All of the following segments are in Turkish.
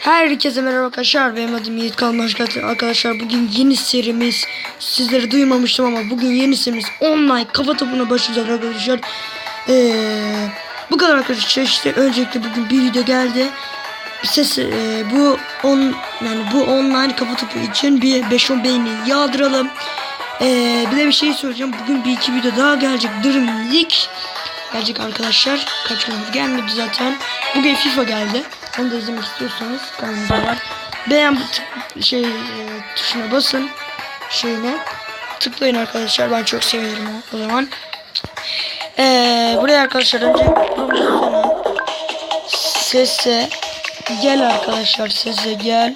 Herkese merhaba arkadaşlar. Benim adım Yiğit Kalmaş arkadaşlar. Bugün yeni serimiz sizleri duymamıştım ama bugün yeni serimiz online kafa topuna başlayacak arkadaşlar. Ee, bu kadar arkadaşlar. İşte öncelikle bugün bir video geldi. Ses e, bu on yani bu online kafa topu için bir 5-10 beğeni yağdıralım. Ee, bir de bir şey söyleyeceğim. Bugün bir iki video daha gelecek. Dream League gelecek arkadaşlar. Kaç gündür gelmedi zaten. Bugün FIFA geldi. Onu da izlemek istiyorsanız kanalımızda var. Beğen şey e, tuşuna basın. Şeyine tıklayın arkadaşlar. Ben çok seviyorum o, o zaman. Ee, buraya arkadaşlar önce sese gel arkadaşlar sese gel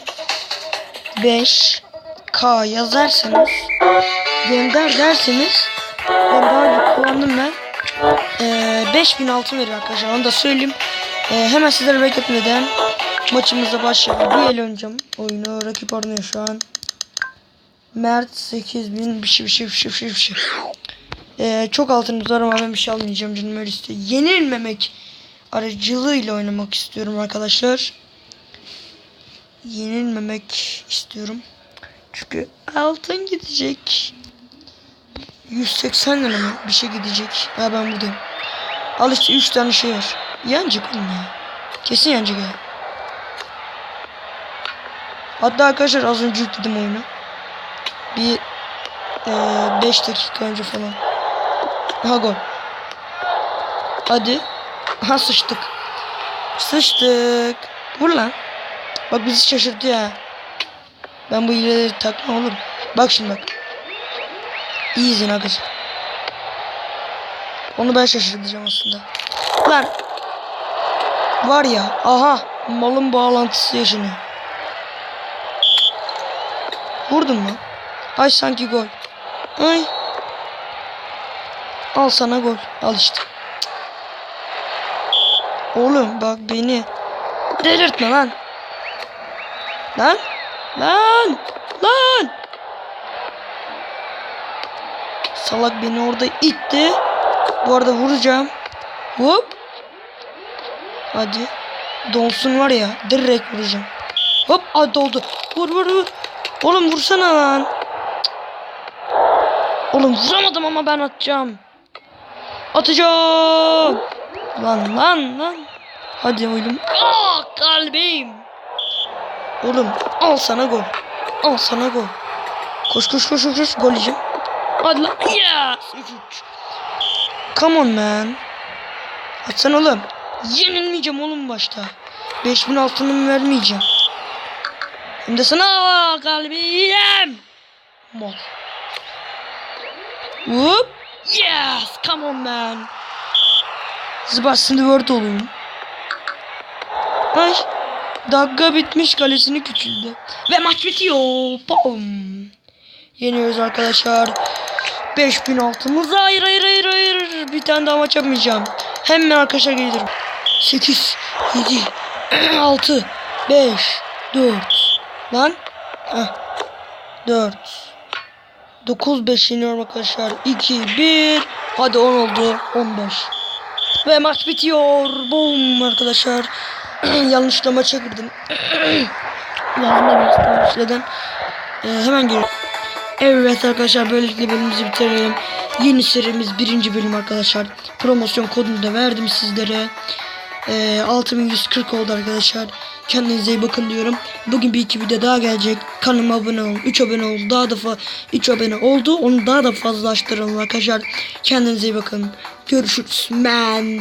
5K yazarsanız gönder derseniz ben ben ee, 5000 altın verir arkadaşlar onu da söyleyeyim. Ee, hemen sizlere bekletmeden maçımıza başlayalım. Bir el oynayacağım oyunu. Rakip oynuyor şu an. Mert 8000 bir şey bir şey bir şey bir şey. Bir şey. Ee, çok altınımız var ama ben bir şey almayacağım canım öyle istiyor. Yenilmemek aracılığıyla oynamak istiyorum arkadaşlar. Yenilmemek istiyorum. Çünkü altın gidecek. 180 lira mı? Bir şey gidecek. Ha ben buradayım. Al işte 3 tane şey var. Yanacak oğlum ya. Kesin yanacak ya. Hatta arkadaşlar az önce yükledim oyunu. Bir 5 dakika önce falan. Aha gol. Hadi. Aha sıçtık. Sıçtık. Vur lan. Bak bizi şaşırttı ya. Ben bu hileleri takma oğlum. Bak şimdi bak. İyi izin arkadaşlar. Onu ben şaşırtacağım aslında. Lan. Var ya. Aha. Malın bağlantısı yaşanıyor. Vurdun mu? Ay sanki gol. Ay. Al sana gol. Al işte. Oğlum bak beni. Delirtme lan. Lan. Lan. Lan. Salak beni orada itti. Bu arada vuracağım. Hop. Hadi. Donsun var ya. Direkt vuracağım. Hop. Hadi oldu. Vur vur vur. Oğlum vursana lan. Oğlum vuramadım ama ben atacağım. Atacağım. Lan lan lan. Hadi oğlum. Aa kalbim. Oğlum al sana gol. Al sana gol. Koş koş koş. koş. Gol yiyeceğim. Hadi lan. Yes. 3-3. Come on man. Atsana oğlum. Yenilmeyeceğim oğlum başta. 5000 altınımı vermeyeceğim. Hem de sana kalbim. Mal. Whoop. Yes. Come on man. Zıbarsın word olayım. Ay. Dakika bitmiş kalesini küçüldü. Ve maç bitiyor. Bom. Yeniyoruz arkadaşlar. 5000 altımız. Hayır hayır hayır hayır. Bir tane daha maç yapmayacağım. Hemen arkadaşlar gelirim. 8, 7, 6, 5, 4. Lan. Heh. 4. 9, 5 yeniyorum arkadaşlar. 2, 1. Hadi 10 oldu. 15. Ve maç bitiyor. Boom arkadaşlar. Yanlışla maça girdim. Lazım biraz yanlışladan. Ee, hemen geliyorum. Evet arkadaşlar böylelikle bölümümüzü bitirelim. Yeni serimiz birinci bölüm arkadaşlar. Promosyon kodunu da verdim sizlere. Ee, 6140 oldu arkadaşlar. Kendinize iyi bakın diyorum. Bugün bir iki video daha gelecek. Kanalıma abone olun. 3 abone oldu. Daha da fa 3 abone oldu. Onu daha da fazlalaştıralım arkadaşlar. Kendinize iyi bakın. Görüşürüz. Man.